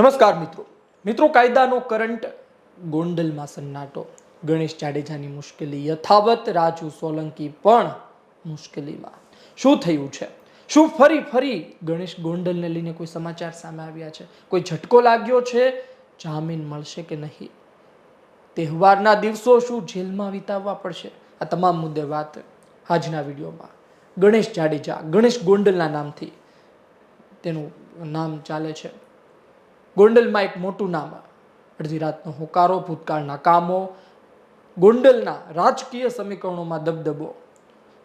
નમસ્કાર મિત્રો. મિત્રો, કાયદાનો કરંટ ગોંડલમાં સન્નાટો. ગણેશ જાડેજાની મુશ્કેલી યથાવત, રાજુ સોલંકી પણ મુશ્કેલીમાં. શું થયું છે? શું ફરી ફરી ગણેશ ગોંડલને લઈને કોઈ સમાચાર સામે આવ્યા છે? કોઈ ઝટકો લાગ્યો છે? જામીન મળશે કે નહીં? તહેવારના દિવસો શું જેલમાં વિતાવવા પડશે? આ તમામ મુદ્દે વાત આજના વિડીયોમાં. ગણેશ જાડેજા, ગણેશ ગોંડલના નામથી તેનું નામ ચાલે છે. ગોંડલમાં એક મોટું નામ અડધી રાતનો હોકારો, ભૂતકાળના કામો, ગોંડલના રાજકીય સમીકરણોમાં દબદબો,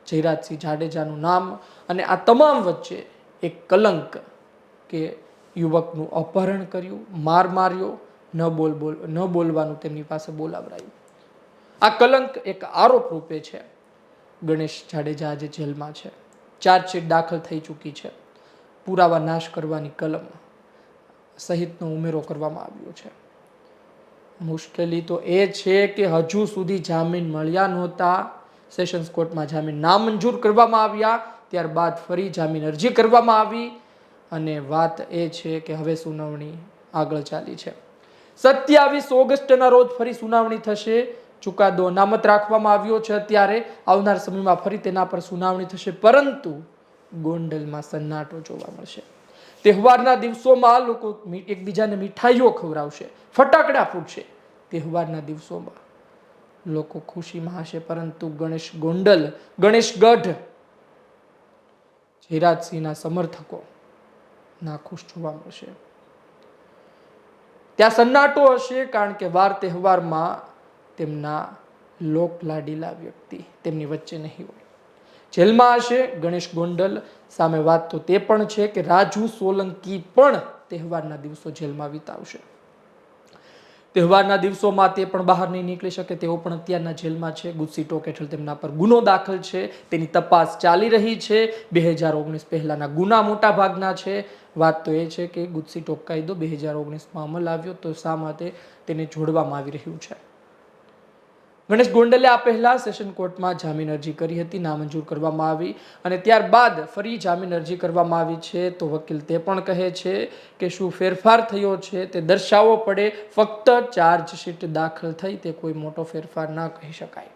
જયરાજસિંહ જાડેજાનું નામ અને આ તમામ વચ્ચે એક કલંક કે યુવકનું અપહરણ કર્યું, માર માર્યો, ન બોલ બોલ, ન બોલવાનું તેમની પાસે બોલાવરાયું. આ કલંક એક આરોપ રૂપે છે. ગણેશ જાડેજા આજે જેલમાં છે. ચાર્જશીટ દાખલ થઈ ચૂકી છે. પુરાવા નાશ કરવાની કલમ સહિતનો ઉમેરો કરવામાં આવ્યો છે. મુશ્કેલી તો એ છે કે હજુ સુધી જામીન મળ્યા નહોતા. સેશન્સ કોર્ટમાં જામીન નામંજૂર કરવામાં આવ્યા. ત્યારબાદ ફરી જામીન અરજી કરવામાં આવી. અને વાત એ છે કે હવે સુનાવણી આગળ ચાલી છે. સત્યાવીસ ઓગસ્ટના રોજ ફરી સુનાવણી થશે. ચુકાદો અનામત રાખવામાં આવ્યો છે અત્યારે. આવનાર સમયમાં ફરી તેના પર સુનાવણી થશે. પરંતુ ગોંડલમાં સન્નાટો જોવા મળશે. તહેવારના દિવસોમાં લોકો એકબીજાને મીઠાઈઓ ખવડાવશે, ફટાકડા ફૂટશે. તહેવારના દિવસોમાં લોકો ખુશીમાં હશે, પરંતુ ગણેશ ગોંડલ, ગણેશ ગઢ, જયરાજસિંહના સમર્થકો નાખુશ જોવા મળશે. ત્યાં સન્નાટો હશે, કારણ કે વાર તહેવારમાં તેમના લોકલાડીલા વ્યક્તિ તેમની વચ્ચે નહીં હોય. જેલમાં હશે. ગણેશ ગોંડલ સામે વાત તો તે પણ છે કે રાજુ સોલંકી પણ તહેવારના દિવસો જેલમાં વિતાવશે. તહેવારના દિવસોમાં તે પણ બહાર નહીં નીકળી શકે તેઓ પણ અત્યારના જેલમાં છે. ગુસ્સી ટોક હેઠળ તેમના પર ગુનો દાખલ છે. તેની તપાસ ચાલી રહી છે. બે હજાર ઓગણીસ પહેલાના ગુના મોટા ભાગના છે. વાત તો એ છે કે ગુસ્સી ટોક કાયદો બે હજાર ઓગણીસમાં અમલ આવ્યો તો શા માટે તેને જોડવામાં આવી રહ્યું છે? ગણેશ ગોંડલે આ પહેલા સેશન કોર્ટમાં જામીન અરજી કરી હતી, નામંજૂર કરવામાં આવી અને ત્યારબાદ ફરી જામીન અરજી કરવામાં આવી છે. તો વકીલ તે પણ કહે છે કે શું ફેરફાર થયો છે તે દર્શાવવો પડે. ફક્ત ચાર્જશીટ દાખલ થઈ તે કોઈ મોટો ફેરફાર ના કહી શકાય.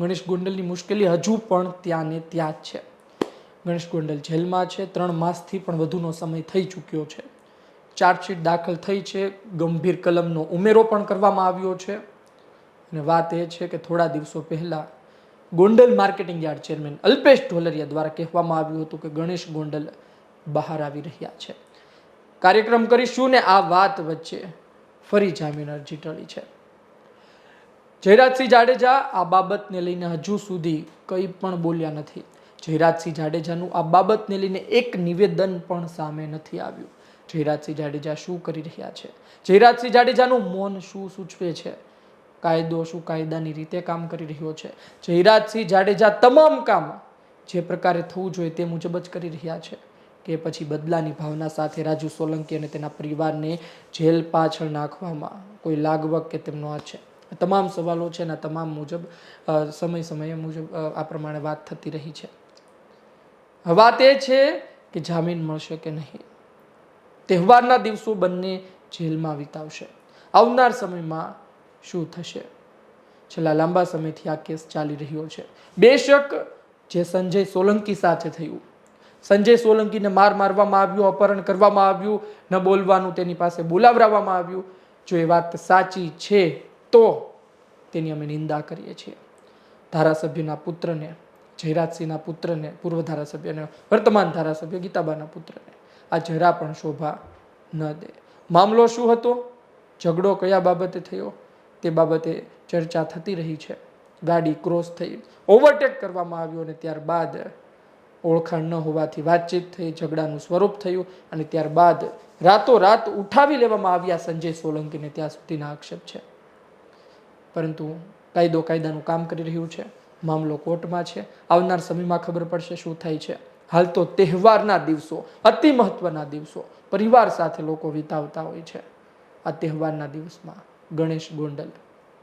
ગણેશ ગોંડલની મુશ્કેલી હજુ પણ ત્યાં ને ત્યાં જ છે. ગણેશ ગોંડલ જેલમાં છે. ત્રણ માસથી પણ વધુનો સમય થઈ ચૂક્યો છે. ચાર્જશીટ દાખલ થઈ છે. ગંભીર કલમનો ઉમેરો પણ કરવામાં આવ્યો છે. અને વાત એ છે કે થોડા દિવસો પહેલાં Gondal marketing yard chairman Alpesh Dholariya દ્વારા કહેવામાં આવ્યું હતું કે ગણેશ ગોંડલ બહાર આવી રહ્યા છે. કાર્યક્રમ કરીશું ને આ વાત વચ્ચે ફરી જામીન અરજી ટળી છે. જયરાજસિંહ જાડેજા આ બાબતને લઈને હજુ સુધી કંઈ પણ બોલ્યા નથી. જયરાજસિંહ જાડેજાનું આ બાબતને લઈને એક નિવેદન પણ સામે નથી આવ્યું. જયરાજસિંહ જાડેજા શું કરી રહ્યા છે? જયરાજસિંહ જાડેજાનું મૌન શું સૂચવે છે? કાયદો શું કાયદાની રીતે કામ કરી રહ્યો છે? જયરાજસિંહ જાડેજા તમામ કામ જે પ્રકારે થવું જોઈએ તે મુજબ જ કરી રહ્યા છે કે પછી બદલાની ભાવના સાથે રાજુ સોલંકી અને તેના પરિવારને જેલ પાછળ નાખવામાં કોઈ લાગવક કે તેમનો આ છે? તમામ સવાલો છે અને તમામ મુજબ સમય સમયે મુજબ આ પ્રમાણે વાત થતી રહી છે. વાત એ છે કે જામીન મળશે કે નહીં? તહેવારના દિવસો બંને જેલમાં વિતાવશે. આવનાર સમયમાં શું થશે? છેલ્લા લાંબા સમયથી આ કેસ ચાલી રહ્યો છે. બેશક જે સંજય સોલંકી સાથે થયું. સંજય સોલંકીને માર મારવામાં આવ્યું, અપહરણ કરવામાં આવ્યું, ન બોલવાનું તેની પાસે બોલાવરાવવામાં આવ્યું. જો એ વાત સાચી છે, તો તેની અમે નિંદા કરીએ છીએ. ધારાસભ્યના પુત્રને, જયરાજસિંહના પુત્રને, પૂર્વ ધારાસભ્યને વર્તમાન ધારાસભ્ય ગીતાબાના પુત્રને. આ જરા પણ શોભા ન દે. મામલો શું હતો? ઝઘડો કયા બાબતે થયો? તે બાબતે ચર્ચા થતી રહી છે. ગાડી ક્રોસ થઈ, ઓવરટેક કરવામાં આવ્યો અને ત્યારબાદ ઓળખાણ ન હોવાથી વાતચીત થઈ, ઝઘડાનું સ્વરૂપ થયું અને ત્યારબાદ રાતોરાત ઉઠાવી લેવામાં આવ્યા સંજય સોલંકીને ત્યાં સુધીના આક્ષેપ છે. પરંતુ કાયદો કાયદાનું કામ કરી રહ્યું છે. મામલો કોર્ટમાં છે. આવનાર સમયમાં ખબર પડશે શું થાય છે. હાલ તો તહેવારના દિવસો, અતિ મહત્વના દિવસો પરિવાર સાથે લોકો વિતાવતા હોય છે. આ તહેવારના દિવસમાં ગણેશ ગોંડલ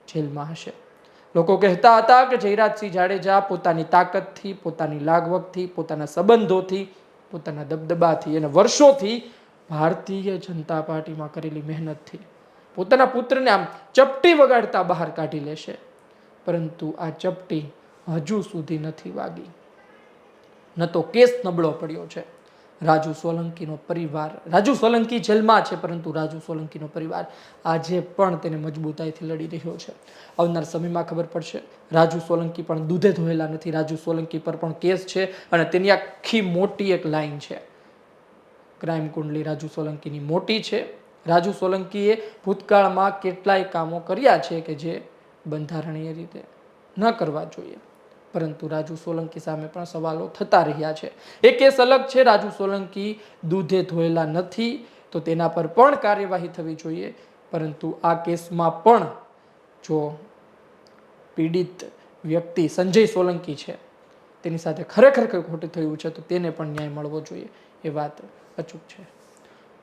જેલમાં હશે. લોકો કહેતા હતા કે જયરાજસિંહ જાડેજા પોતાની તાકાતથી, પોતાની લાગવકથી પોતાના સંબંધોથી, પોતાના દબદબાથી અને વર્ષોથી ભારતીય જનતા પાર્ટીમાં કરેલી મહેનતથી પોતાના પુત્રને આમ ચપટી વગાડતા બહાર કાઢી લેશે. પરંતુ આ ચપટી હજુ સુધી નથી વાગી. ન તો કેસ નબળો પડ્યો છે. રાજુ સોલંકીનો પરિવાર, રાજુ સોલંકી જેલમાં છે પરંતુ રાજુ સોલંકીનો પરિવાર આજે પણ તેને મજબૂતાઈથી લડી રહ્યો છે. આવનાર સમયમાં ખબર પડશે, રાજુ સોલંકી પણ દૂધે ધોયેલા નથી. રાજુ સોલંકી પર પણ કેસ છે અને તેની આખી મોટી એક લાઈન છે. ક્રાઇમ કુંડલી રાજુ સોલંકીની મોટી છે. રાજુ સોલંકીએ ભૂતકાળમાં કેટલાય કામો કર્યા છે કે જે બંધારણીય રીતે ન કરવા જોઈએ. પરંતુ રાજુ સોલંકી સામે પણ સવાલો થતા રહ્યા છે. એ કેસ અલગ છે. રાજુ સોલંકી દૂધે ધોયેલા નથી તો તેના પર પણ કાર્યવાહી થવી જોઈએ. પરંતુ આ કેસમાં પણ જો પીડિત વ્યક્તિ સંજય સોલંકી છે, તેની સાથે ખરેખર કંઈ ખોટું થયું છે, તો તેને પણ ન્યાય મળવો જોઈએ. એ વાત અચૂક છે.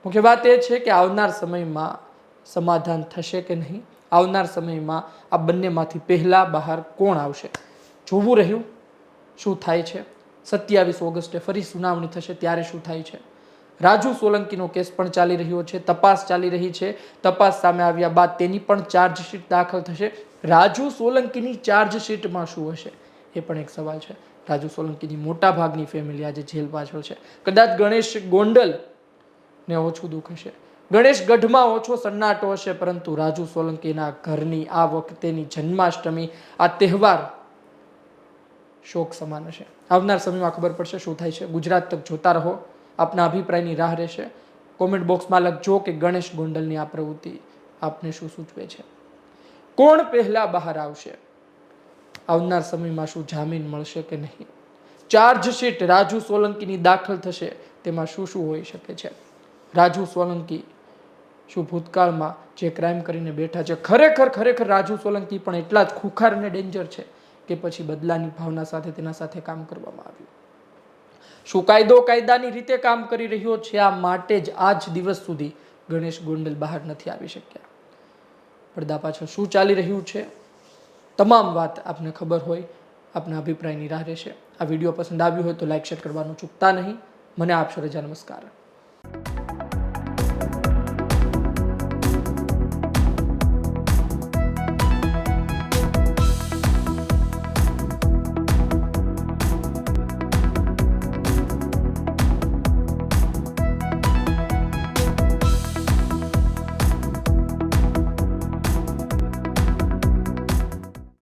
મુખ્ય વાત એ છે કે આવનાર સમયમાં સમાધાન થશે કે નહીં? આવનાર સમયમાં આ બંનેમાંથી પહેલાં બહાર કોણ આવશે? જોવું રહ્યું શું થાય છે? સત્યાવીસ ઓગસ્ટે ફરી સુનાવણી થશે, ત્યારે શું થાય છે? રાજુ સોલંકીનો કેસ પણ ચાલી રહ્યો છે, તપાસ ચાલી રહી છે. તપાસ સામે આવ્યા બાદ તેની પણ ચાર્જશીટ દાખલ થશે. રાજુ સોલંકીની ચાર્જશીટમાં શું હશે? એ પણ એક સવાલ છે. રાજુ સોલંકીની મોટા ભાગની ફેમિલી આજે જેલ પાછળ છે. કદાચ ગણેશ ગોંડલ ને ઓછું દુઃખ હશે. ગણેશ ગઢમાં ઓછો સન્નાટો હશે, પરંતુ રાજુ સોલંકીના ઘરની આ વખતેની જન્માષ્ટમી, આ તહેવાર શોક સમાન હશે. આવનાર સમયમાં ખબર પડશે શું થાય છે. ગુજરાત તક જોતા રહો. આપના અભિપ્રાયની રાહ રહેશે. કોમેન્ટ બોક્સમાં લખજો કે ગણેશ ગોંડલની આ પ્રવૃત્તિ આપને શું સૂચવે છે? કોણ પહેલાં બહાર આવશે? આવનાર સમયમાં શું જામીન મળશે કે નહીં? ચાર્જશીટ રાજુ સોલંકીની દાખલ થશે. તેમાં શું શું હોઈ શકે છે? રાજુ સોલંકી શું ભૂતકાળમાં જે ક્રાઇમ કરીને બેઠા છે? ખરેખર ખરેખર રાજુ સોલંકી પણ એટલા જ ખુખાર અને ડેન્જર છે. કે પછી બદલાની ભાવના સાથે તેના સાથે કામ કરવામાં આવ્યું. શું કાયદો કાયદાની રીતે કામ કરી રહ્યો છે? આ માટે જ આજ દિવસ સુધી ગણેશ ગોંડલ બહાર નથી આવી શક્યા. પડદા પાછળ શું ચાલી રહ્યું છે? તમામ વાત આપને ખબર હોય, આપના અભિપ્રાયની રાહ રહેશે. આ વીડિયો પસંદ આવ્યો હોય તો લાઈક, શેર કરવાનું ચૂકતા નહીં. મને આપશો રજા નમસ્કાર.